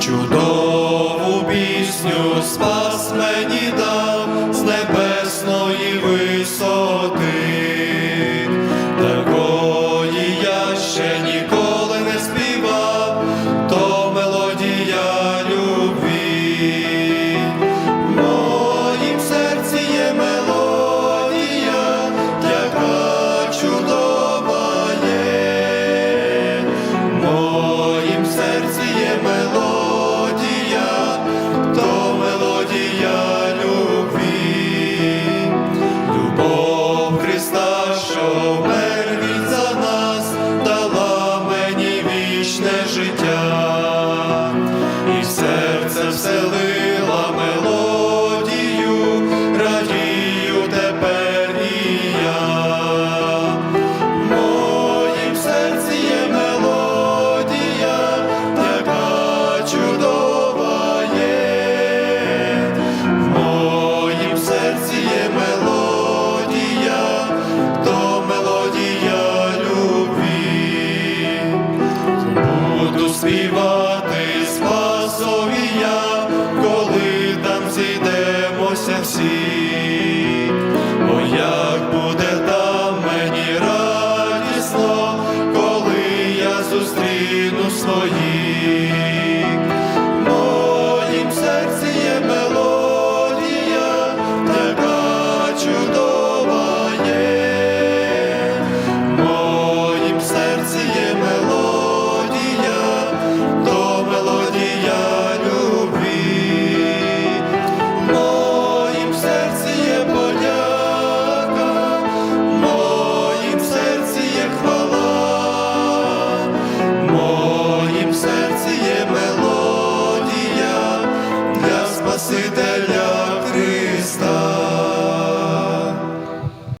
чудову пісню спас мені дав. over. співати спасові я, коли там зійдемося всі, О, як буде там мені радісно, коли я зустріну своїх.